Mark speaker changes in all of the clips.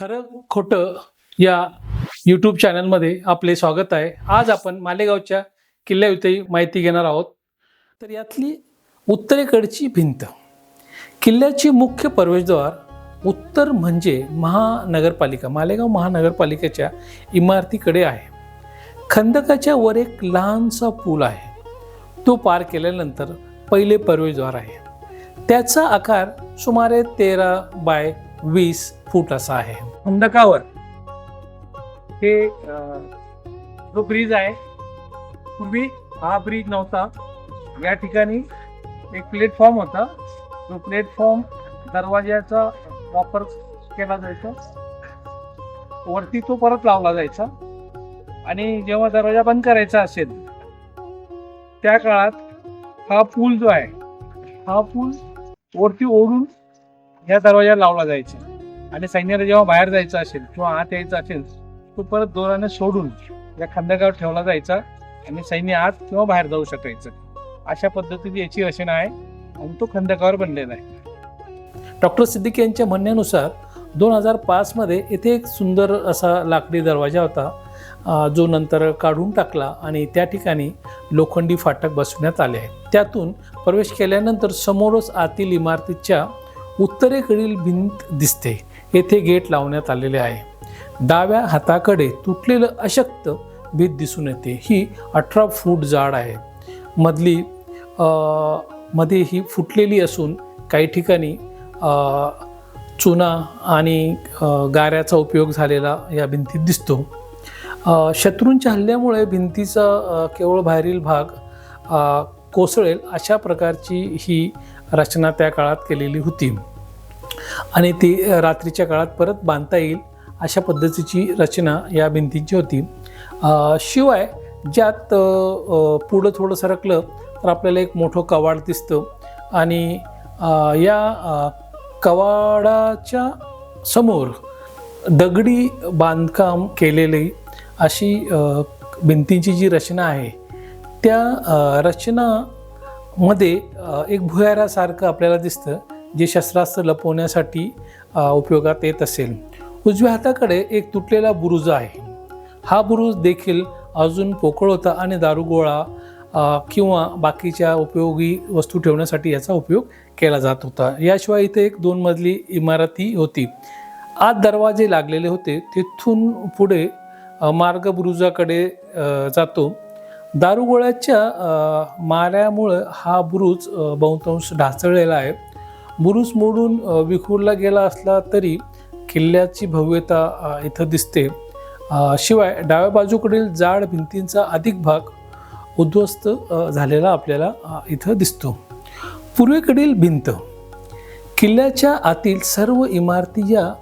Speaker 1: खरं खोटं या यूट्यूब चॅनलमध्ये आपले स्वागत आहे. आज आपण मालेगावच्या किल्ल्याविषयी माहिती घेणार आहोत. तर यातली उत्तरेकडची भिंत. किल्ल्याची मुख्य प्रवेशद्वार उत्तर म्हणजे महानगरपालिका मालेगाव महानगरपालिकेच्या इमारतीकडे आहे. खंदकाच्या वर एक लहानसा पूल आहे. तो पार केल्यानंतर पहिले प्रवेशद्वार आहे. त्याचा आकार सुमारे तेरा बाय वीस फूट असा आहे. खंडकावर. हे जो ब्रिज आहे पूर्वी हा ब्रिज नव्हता. या ठिकाणी एक प्लॅटफॉर्म होता. जो प्लॅटफॉर्म दरवाज्याचा वापर केला जायचा. वरती तो परत लावला जायचा. आणि जेव्हा दरवाजा बंद करायचा असेल त्या काळात हा पूल जो आहे हा पूल वरती ओढून या दरवाजा लावला जायचा. आणि सैन्याला जेव्हा बाहेर जायचं असेल किंवा आत यायचं असेल तो परत दोराने सोडून या खंदकावर ठेवला जायचा आणि सैन्य आत किंवा बाहेर जाऊ शकायचं. अशा पद्धतीची याची रचना आहे आणि तो खंदकावर बनलेला आहे. डॉक्टर सिद्दीकी यांच्या म्हणण्यानुसार दोन हजार पाचमध्ये येथे एक सुंदर असा लाकडी दरवाजा होता जो नंतर काढून टाकला आणि त्या ठिकाणी लोखंडी फाटक बसवण्यात आले. आहे त्यातून प्रवेश केल्यानंतर समोरच आतील इमारतीच्या उत्तरेकडील भिंत दिसते. येथे गेट लावण्यात आलेले आहे. डाव्या हाताकडे तुटलेलं अशक्त भीत दिसून येते. ही अठरा फूट जाड आहे. मधली मध्ये ही फुटलेली असून काही ठिकाणी चुना आणि गाऱ्याचा उपयोग झालेला या भिंतीत दिसतो. शत्रूंच्या हल्ल्यामुळे भिंतीचा केवळ बाहेरील भाग कोसळेल अशा प्रकारची ही रचना त्या काळात केलेली होती. आणि ती रात्रीच्या काळात परत बांधता येईल अशा पद्धतीची रचना या भिंतींची होती. शिवाय ज्यात पुढं थोडं सरकलं तर आपल्याला एक मोठं कवाड दिसतं. आणि या कवाडाच्या समोर दगडी बांधकाम केलेली अशी भिंतींची जी रचना आहे त्या रचना मध्ये एक भुयारासारखं आपल्याला दिसतं जे शस्त्रास्त्र लपवण्यासाठी उपयोगात येत असेल. उजव्या हाताकडे एक तुटलेला बुरुज आहे. हा बुरुज देखील अजून पोकळ होता आणि दारुगोळा किंवा बाकीच्या उपयोगी वस्तू ठेवण्यासाठी याचा उपयोग केला जात होता. याशिवाय इथे एक दोन मजली इमारती होती. आत दरवाजे लागलेले होते. तिथून पुढे मार्ग बुरुजाकडे जातो. दारुगोळ्याच्या माऱ्यामुळं हा बुरुज बहुतांश ढासळलेला आहे. बुरुज मोडून विखुरला गेला असला तरी किल्ल्याची भव्यता इथं दिसते. शिवाय डाव्या बाजूकडील जाड भिंतींचा अधिक भाग उद्ध्वस्त झालेला आपल्याला इथं दिसतो. पूर्वेकडील भिंत. किल्ल्याच्या आतील सर्व इमारती या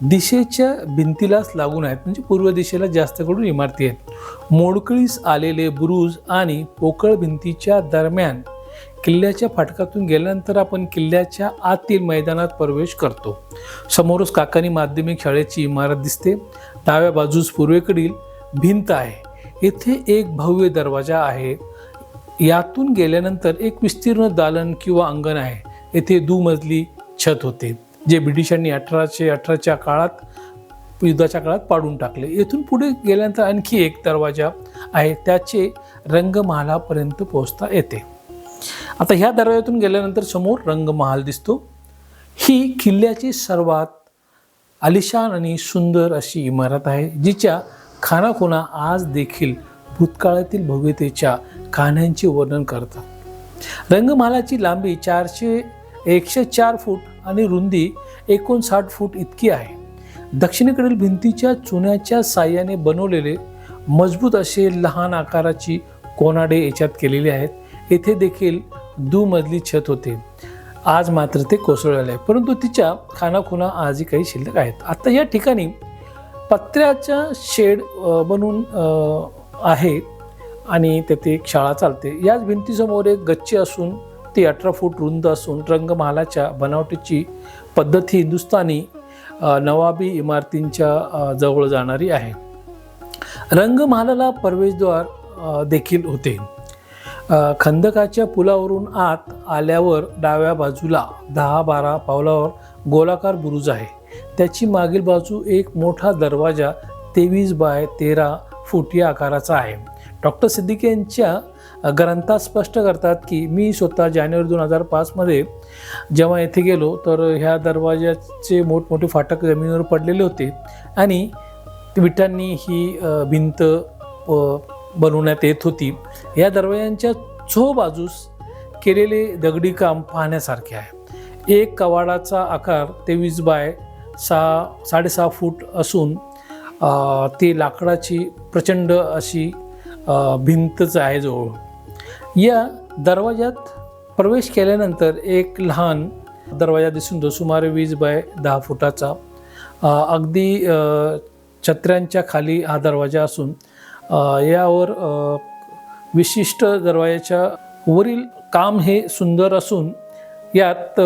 Speaker 1: दिशेच्या भिंतीलाच लागून आहेत. म्हणजे पूर्व दिशेला जास्त करून इमारती आहेत. मोडकळीस आलेले बुरुज आणि पोकळ भिंतीच्या दरम्यान किल्ल्याच्या फाटकातून गेल्यानंतर आपण किल्ल्याच्या आतील मैदानात प्रवेश करतो. समोरच काकानी माध्यमिक शाळेची इमारत दिसते. डाव्या बाजूस पूर्वेकडील भिंत आहे. येथे एक भव्य दरवाजा आहे. यातून गेल्यानंतर एक विस्तीर्ण दालन किंवा अंगण आहे. येथे दुमजली छत होते जे ब्रिटिशांनी अठराशे अठराच्या काळात युद्धाच्या काळात पाडून टाकले. येथून पुढे गेल्यानंतर आणखी एक दरवाजा आहे. त्याचे रंगमहालापर्यंत पोहोचता येते. आता ह्या दरवाज्यातून गेल्यानंतर समोर रंगमहाल दिसतो. ही किल्ल्याची सर्वात आलिशान आणि सुंदर अशी इमारत आहे जिच्या खानाखुणा आज देखील भूतकाळातील भव्यतेच्या खाण्यांचे वर्णन करतात. रंगमहालाची लांबी चारशे एकशे चार फूट आणि रुंदी एकोणसाठ फूट इतकी आहे. दक्षिणेकडील भिंतीच्या चुन्याच्या साह्याने बनवलेले मजबूत असे लहान आकाराची कोनाडे याच्यात केलेले आहेत. येथे देखील दुमजली छत होते. आज मात्र ते कोसळलेले आहे. परंतु तिच्या खानाखुणा आजही काही शिल्लक आहेत. आता या ठिकाणी पत्र्याच्या शेड बनून आहे आणि तेथे एक शाळा चालते. याच भिंतीसमोर एक गच्ची असून ती अठरा फूट रुंद असून रंगमहालाच्या बनावटीची पद्धत ही हिंदुस्थानी नवाबी इमारतींच्या जवळ जाणारी आहे. रंगमहालाला प्रवेशद्वार देखील होते. खंदकाच्या पुलावरून आत आल्यावर डाव्या बाजूला दहा बारा पावलावर गोलाकार बुरुज आहे. त्याची मागील बाजू एक मोठा दरवाजा तेवीस बाय तेरा फूट या आकाराचा आहे. डॉक्टर सिद्दीकी यांच्या ग्रंथात स्पष्ट करतात की मी स्वतः जानेवारी दोन हजार पाचमध्ये जेव्हा येथे गेलो तर ह्या दरवाजाचे मोठमोठे फाटक जमिनीवर पडलेले होते आणि विटांनी ही भिंत बनवण्यात येत होती. या दरवाजांच्या चो बाजूस केलेले दगडी काम पाहण्यासारखे आहे. एक कवाडाचा आकार तेवीस बाय सहा साडेसहा फूट असून ते ती लाकडाची प्रचंड अशी भिंतच आहे जवळ. या दरवाज्यात प्रवेश केल्यानंतर एक लहान दरवाजा दिसून तो सुमारे वीस बाय दहा फुटाचा. अगदी छत्र्यांच्या खाली हा दरवाजा असून यावर विशिष्ट दरवाजाच्या वरील काम हे सुंदर असून यात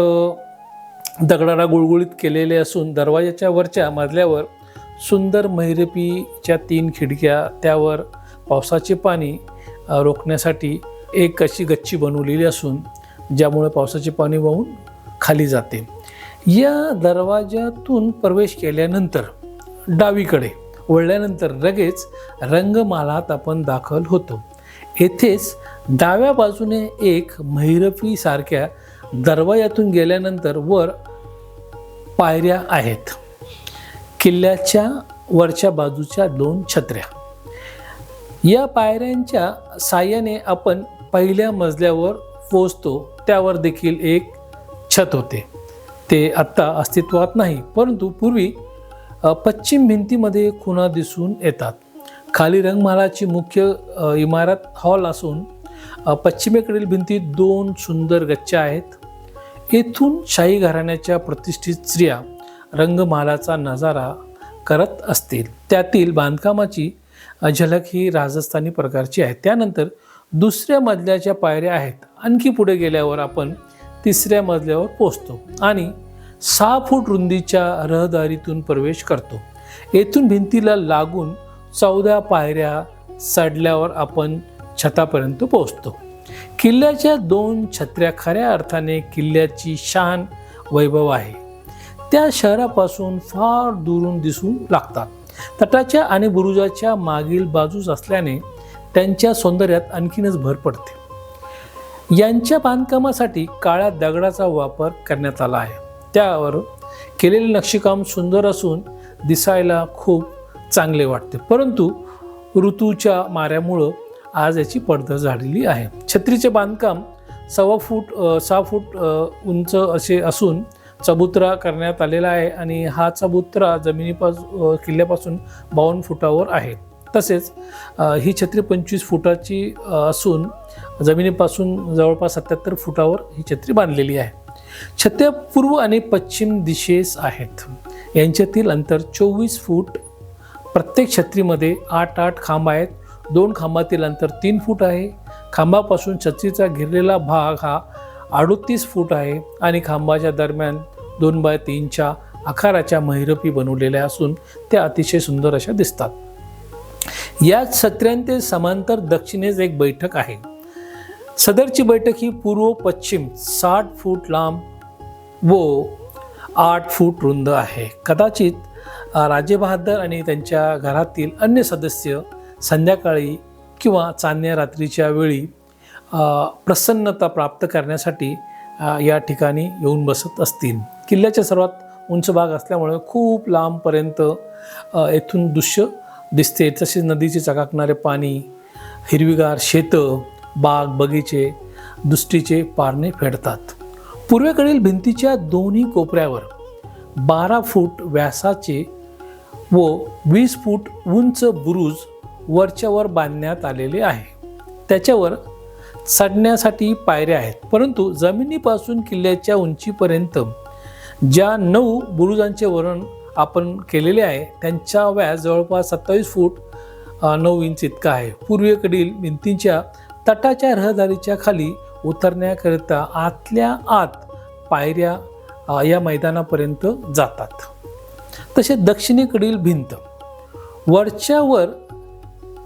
Speaker 1: दगडाला गुळगुळीत केलेले असून दरवाजाच्या वरच्या मजल्यावर सुंदर मैरपीच्या तीन खिडक्या त्यावर पावसाचे पाणी रोखण्यासाठी एक अशी गच्ची बनवलेली असून ज्यामुळे पावसाचे पाणी वाहून खाली जाते. या दरवाजातून प्रवेश केल्यानंतर डावीकडे वळल्यानंतर लगेच रंगमालात आपण दाखल होतो. येथेच डाव्या बाजूने एक सारख्या दरवाजातून गेल्यानंतर वर पायऱ्या आहेत. किल्ल्याच्या वरच्या बाजूच्या दोन छत्र्या. या पायऱ्यांच्या साह्याने आपण पहिल्या मजल्यावर पोचतो त्यावर देखील एक छत होते. ते आत्ता अस्तित्वात नाही परंतु पूर्वी पश्चिम भिंतीमध्ये खुणा दिसून येतात. खाली रंगमालाची मुख्य इमारत हॉल असून पश्चिमेकडील भिंतीत दोन सुंदर गच्च्या आहेत. येथून शाही घराण्याच्या प्रतिष्ठित स्त्रिया रंगमालाचा नजारा करत असतील. त्यातील बांधकामाची झलक ही राजस्थानी प्रकारची आहे. त्यानंतर दुसऱ्या मजल्याच्या पायऱ्या आहेत. आणखी पुढे गेल्यावर आपण तिसऱ्या मजल्यावर पोचतो आणि सहा फूट रुंदीच्या रहदारीतून प्रवेश करतो. येथून भिंतीला लागून चौदा पायऱ्या चढल्यावर आपण छतापर्यंत पोहोचतो किल्ल्याच्या दोन छत्र्या खऱ्या अर्थाने किल्ल्याची शान वैभव आहे. त्या शहरापासून फार दुरून दिसू लागतात. तटाच्या आणि बुरुजाच्या मागील बाजूस असल्याने त्यांच्या सौंदर्यात आणखीनच भर पडते. यांच्या बांधकामासाठी काळ्या दगडाचा वापर करण्यात आला आहे. त्यावर केलेले नक्षीकाम सुंदर असून दिसायला खूप चांगले वाटते. परंतु ऋतूच्या माऱ्यामुळं आज याची पडदं झालेली आहे. छत्रीचे बांधकाम सव्वा फूट सहा फूट उंच असे असून चबुत्रा करण्यात आलेला आहे आणि हा चबुत्रा जमिनीपास किल्ल्यापासून बावन्न फुटावर आहे. तसेच ही छत्री पंचवीस फुटाची असून जमिनीपासून जवळपास सत्याहत्तर फुटावर ही छत्री बांधलेली आहे. छत्र्या पूर्व आणि पश्चिम दिशेस आहेत. यांच्यातील अंतर चोवीस फूट. प्रत्येक छत्रीमध्ये आठ आठ खांब आहेत. दोन खांबातील अंतर तीन फूट आहे. खांबापासून छत्रीचा घेरलेला भाग हा अडोतीस फूट आहे आणि खांबाच्या दरम्यान दोन बाय तीनच्या आकाराच्या महिरपी बनवलेल्या असून त्या अतिशय सुंदर अशा दिसतात. या सत्र्यांचे समांतर दक्षिणेस एक बैठक आहे. सदरची बैठक ही पूर्व पश्चिम साठ फूट लांब व आठ फूट रुंद आहे. कदाचित राजे बहादर आणि त्यांच्या घरातील अन्य सदस्य संध्याकाळी किंवा चांदण्या रात्रीच्या वेळी प्रसन्नता प्राप्त करण्यासाठी या ठिकाणी येऊन बसत असतील. किल्ल्याच्या सर्वात उंच भाग असल्यामुळे खूप लांबपर्यंत येथून दृश्य दिसते. तसेच नदीचे चकाकणारे पाणी हिरवीगार शेतं बाग बगीचे दृष्टीचे पारणे फेडतात. पूर्वेकडील भिंतीच्या दोन्ही कोपऱ्यावर बारा फूट व्यासाचे व वीस फूट उंच बुरुज वरच्यावर बांधण्यात आलेले आहे. त्याच्यावर चढण्यासाठी पायऱ्या आहेत. परंतु जमिनीपासून किल्ल्याच्या उंचीपर्यंत ज्या नऊ बुरुजांचे वर्णन आपण केलेले आहे त्यांच्या व्यास जवळपास सत्तावीस फूट नऊ इंच इतका आहे. पूर्वेकडील भिंतींच्या तटाच्या रहदारीच्या खाली उतरण्याकरिता आतल्या आत पायऱ्या या मैदानापर्यंत जातात. तसे दक्षिणेकडील भिंत वरच्यावर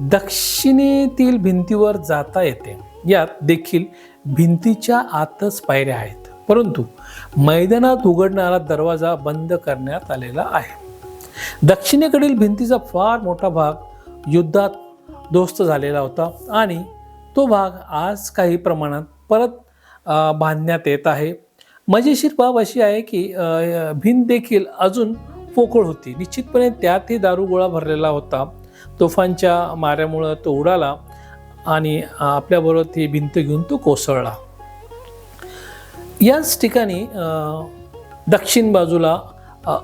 Speaker 1: दक्षिणेतील भिंतीवर जाता येते. यात देखील भिंतीच्या आतच पायऱ्या आहेत. परंतु मैदानात उघडणारा दरवाजा बंद करण्यात आलेला आहे. दक्षिणेकडील भिंतीचा फार मोठा भाग युद्धात दोस्त झालेला होता आणि तो भाग आज काही प्रमाणात परत बांधण्यात येत आहे. मजेशीर बाब अशी आहे की भिंत देखील अजून पोकळ होती. निश्चितपणे त्यातही दारुगोळा भरलेला होता. तोफांच्या माऱ्यामुळं तो उडाला आणि आपल्याबरोबर ती भिंत घेऊन तो कोसळला. याच ठिकाणी दक्षिण बाजूला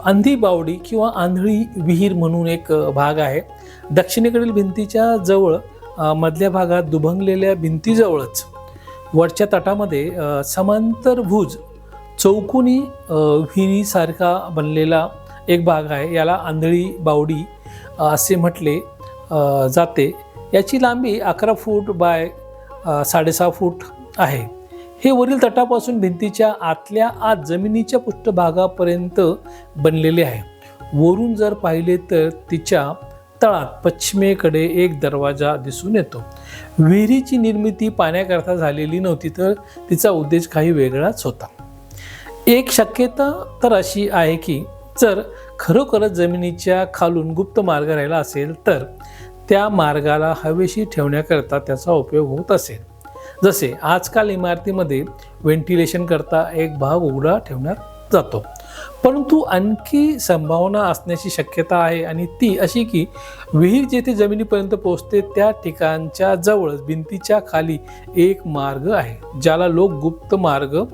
Speaker 1: अंधी बावडी किंवा आंधळी विहीर म्हणून एक भाग आहे. दक्षिणेकडील भिंतीच्या जवळ मधल्या भागात दुभंगलेल्या भिंतीजवळच वरच्या तटामध्ये समांतर समांतरभुज चौकुनी विहिरीसारखा बनलेला एक भाग आहे. याला आंधळी बावडी असे म्हटले जाते. याची लांबी अकरा फूट बाय साडेसहा फूट आहे. हे वरील तटापासून भिंतीच्या आतल्या आत जमिनीच्या पृष्ठभागापर्यंत बनलेले आहे. वरून जर पाहिले तर तिच्या तळात पश्चिमेकडे एक दरवाजा दिसून येतो. विहिरीची निर्मिती पाण्याकरता झालेली नव्हती तर तिचा उद्देश काही वेगळाच होता. एक शक्यता तर अशी आहे की जर खरोखरच जमिनीच्या खालून गुप्त मार्ग राहिला असेल तर त्या मार्गाला हवेशी ठेवण्याकरता त्याचा उपयोग होत असेल. जसे आजकाल इमारतीमध्ये व्हेंटिलेशन करता एक भाग उघडा ठेवण्यात जातो. परंतु आणखी संभावना असण्याची शक्यता आहे आणि ती अशी की विहीर जेथे जमिनीपर्यंत पोहोचते त्या ठिकाणच्या जवळच भिंतीच्या खाली एक मार्ग आहे ज्याला लोक गुप्त मार्ग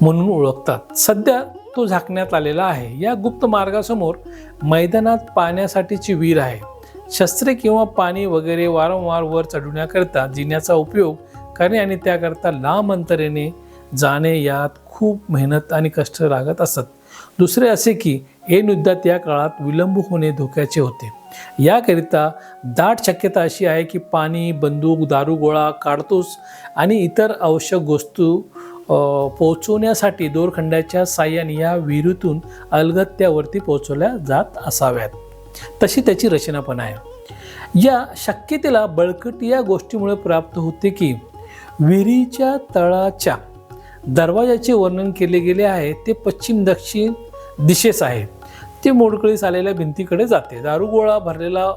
Speaker 1: म्हणून ओळखतात. सध्या तो झाकण्यात आलेला आहे. या गुप्त मार्गासमोर मैदानात पाण्यासाठीची विहीर आहे. शस्त्रे किंवा पाणी वगैरे वारंवार वर चढवण्याकरता जिन्याचा उपयोग करणे आणि त्याकरता लांब अंतरेने जाणे यात खूप मेहनत आणि कष्ट लागत असत. दुसरे असे की हे युद्धात या काळात विलंब होणे धोक्याचे होते. याकरिता दाट शक्यता अशी आहे की पाणी बंदूक दारुगोळा काडतूस आणि इतर आवश्यक वस्तू पोहोचवण्यासाठी दोरखंडाच्या साह्याने या विहिरीतून अलगत्यावरती पोहोचवल्या जात असाव्यात. तशी त्याची रचना पण आहे. या शक्यतेला बळकटी या गोष्टीमुळे प्राप्त होते की विहिरीच्या तळाच्या दरवाजाचे वर्णन केले गेले आहे ते पश्चिम दक्षिण दिशेस आहे. ते मोडकळीस आलेल्या भिंतीकडे जाते. दारुगोळा भरलेला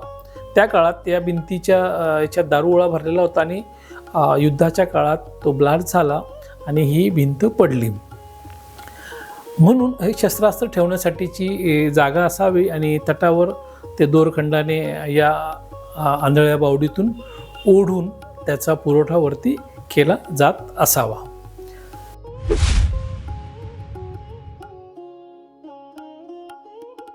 Speaker 1: त्या काळात त्या भिंतीच्या याच्यात दारुगोळा भरलेला होता आणि युद्धाच्या काळात तो ब्लास्ट झाला आणि ही भिंत पडली. म्हणून हे शस्त्रास्त्र ठेवण्यासाठीची जागा असावी आणि तटावर ते दोरखंडाने या आंधळ्या बावडीतून ओढून त्याचा पुरवठावरती केला जात असावा.